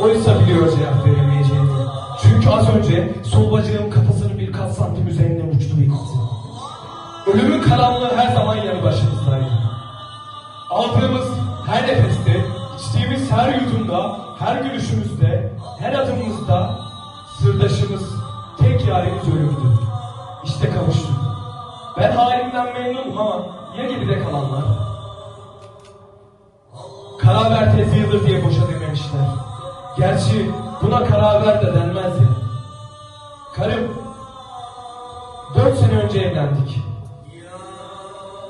Oysa biliyor cevap veremeyeceğini. Çünkü az önce sol bacağım kafasının birkaç santim üzerinden uçtu ve gitti. Ölümün karanlığı her zaman yanı başımızdaydı. Aldığımız her nefeste, içtiğimiz her yudumda, her gülüşümüzde, her adımımızda sırdaşımız, tek yarimiz ölümdü. İşte kavuştuk. Ben halimden memnunum ama ya geride kalanlar? Karaber tezi yıldır diye boşa dememişler. Gerçi buna karaber de denmez ya. Karım, dört sene önce evlendik.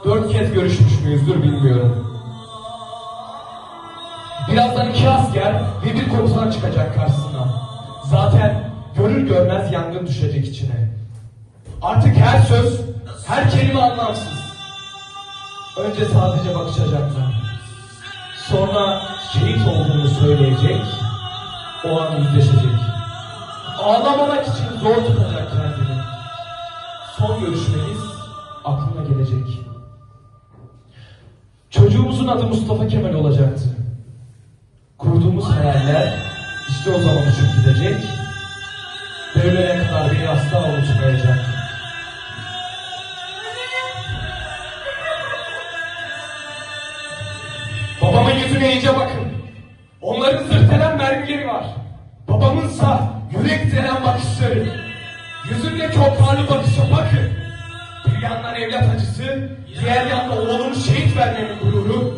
Dört kez görüşmüş müyüzdür bilmiyorum. Birazdan iki asker ve bir komutan çıkacak karşısına. Zaten görür görmez yangın düşecek içine. Artık her söz, her kelime anlamsız. Önce sadece bakışacaklar. Sonra şehit olduğunu söyleyecek, o an yüzleşecek. Ağlamamak için zor tutacak kendini. Son görüşmeniz aklına gelecek. Çocuğumuzun adı Mustafa Kemal olacaktı. Kurduğumuz hayaller işte o zaman uçup gidecek. Ve ölene kadar beni asla unutmayacak. Onların zırtelen mermileri var. Babamınsa yürek delen bakışları. Yüzündeki o karlı bakışa bakın. Bir yandan evlat acısı, diğer yandan oğlunu şehit vermenin gururu.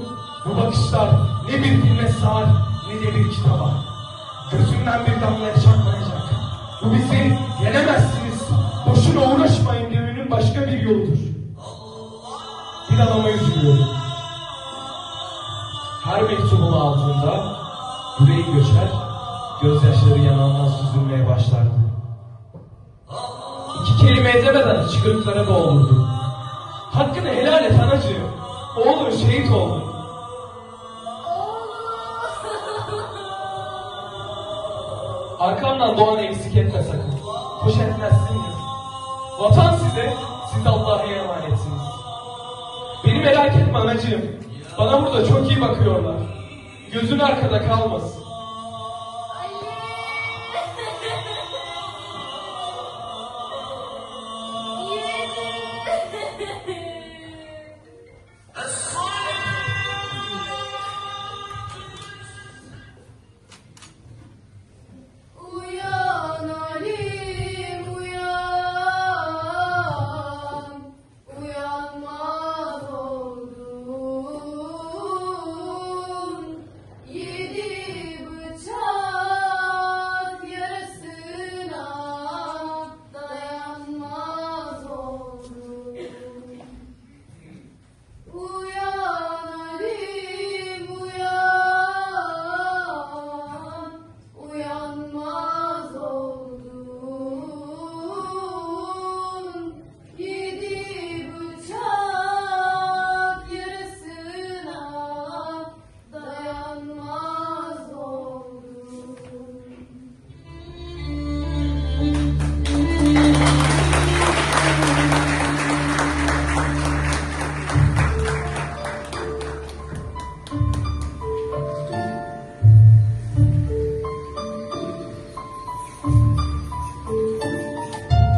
Bu bakışlar ne bir filme sığar ne de bir kitaba. Gözümden bir damla yaş akmayacak. Bu bizi yenemezsiniz. Boşuna uğraşmayın demenin başka bir yoludur. Bir adama üzülüyorum. Her mektubunu aldığında yüreği göçer, gözyaşları yanağından süzülmeye başlardı. İki kelime edemeden çıkırıklara boğulurdu. Hakkını helal et anacığım. Oğlun şehit oldu. Arkamdan doğanı eksik etme sakın. Hoş etmezsiniz. Vatan size, siz Allah'a emanetsiniz. Beni merak etme anacığım. Bana burada çok iyi bakıyorlar. Gözün arkada kalmasın.